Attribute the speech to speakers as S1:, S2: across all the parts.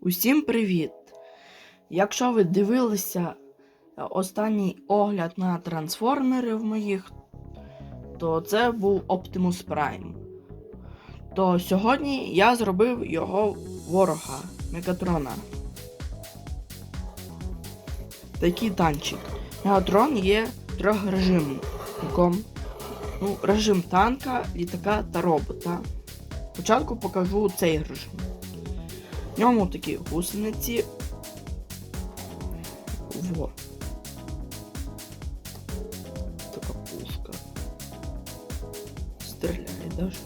S1: Усім привіт! Якщо ви дивилися е, останній огляд на трансформерів моїх, то це був Optimus Prime. То сьогодні я зробив його ворога Мегатрона. Такий танчик. Мегатрон є трьохрежимником. Ну, режим танка, літака та робота. Спочатку покажу цей режим. В ньому такі гусениці. Во. Така пушка. Стріляє даже.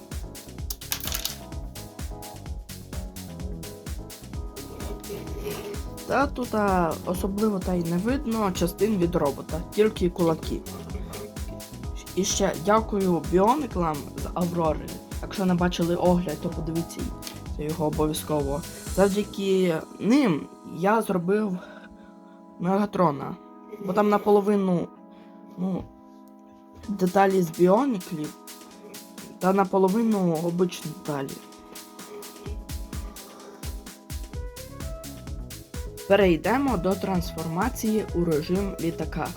S1: Та тут а, особливо та й не видно частин від робота, тільки кулаки. І ще дякую біониклам з Аврори. Якщо не бачили огляд, то подивіться його обов'язково. Завдяки ним я зробив Мегатрона. Бо там наполовину ну, деталі з біоніклів та наполовину обичні деталі. Перейдемо до трансформації у режим літака.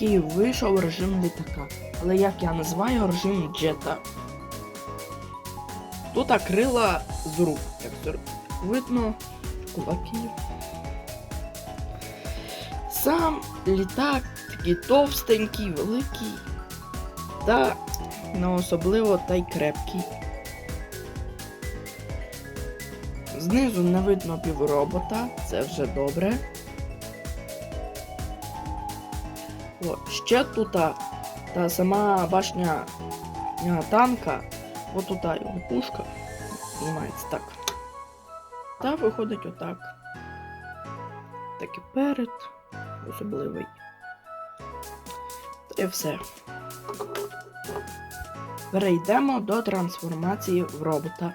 S1: Такий вийшов режим літака. Але як я називаю режим джета. Тут крила з рук, як видно, кулаків. Сам літак такий товстенький, великий та не особливо та й крепкий. Знизу не видно півробота, це вже добре. О, ще тут та, сама башня танка, от тут його пушка знімається так. Та виходить отак. Так і перед особливий. І все. Перейдемо до трансформації в робота.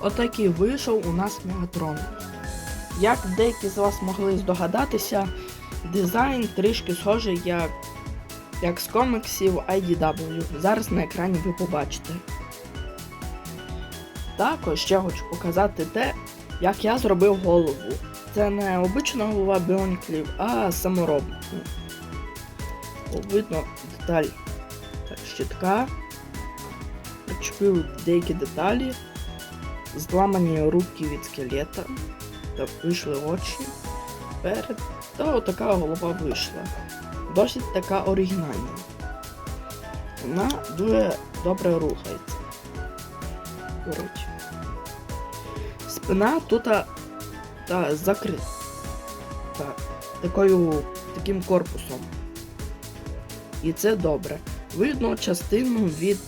S1: Отакий вийшов у нас Мегатрон. Як деякі з вас могли здогадатися, дизайн трішки схожий як, як з коміксів IDW. Зараз на екрані ви побачите. Також ще хочу показати те, як я зробив голову. це не обична голова біоніклів, а саморобна. Видно деталь так, щитка. Причепили деякі деталі, зламані руки від скелета, та вийшли очі. Перед. Та отака голова вийшла. Досить така оригінальна. Вона дуже добре рухається. Коротше. Спина тут та, закрита. Та, такою, таким корпусом. І це добре. Видно частину від,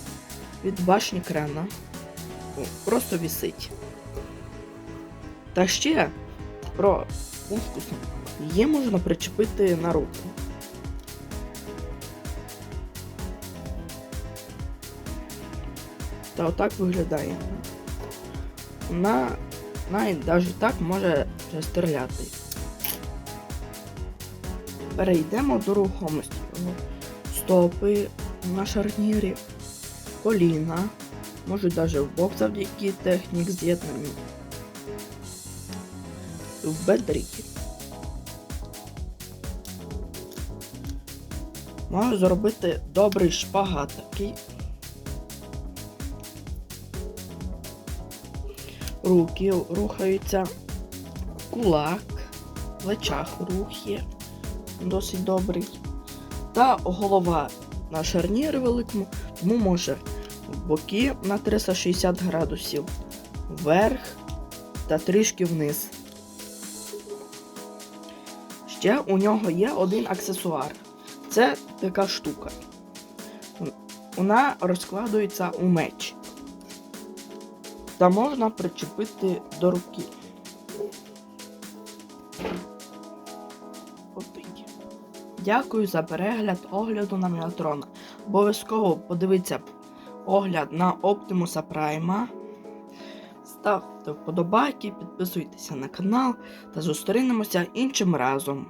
S1: від башні крена. О, Просто вісить. Та ще про функцію. Її можна причепити на руку. Та отак виглядає. Вона навіть навіть так може стріляти. Перейдемо до рухомості. Стопи на шарнірі, коліна, можуть навіть в бок завдяки технік з'єднання. В бедрі. Можу зробити добрий шпагат такий. Руки рухаються, кулак, в плечах рух є досить добрий. Та голова на шарнірі великому, тому може боки на 360 градусів, вверх та трішки вниз. Ще у нього є один аксесуар. Це така штука. Вона розкладується у меч. Та можна причепити до руки. Дякую за перегляд огляду на Мегатрона. Обов'язково подивіться огляд на Оптимуса Прайма. Ставте вподобайки, підписуйтеся на канал та зустрінемося іншим разом.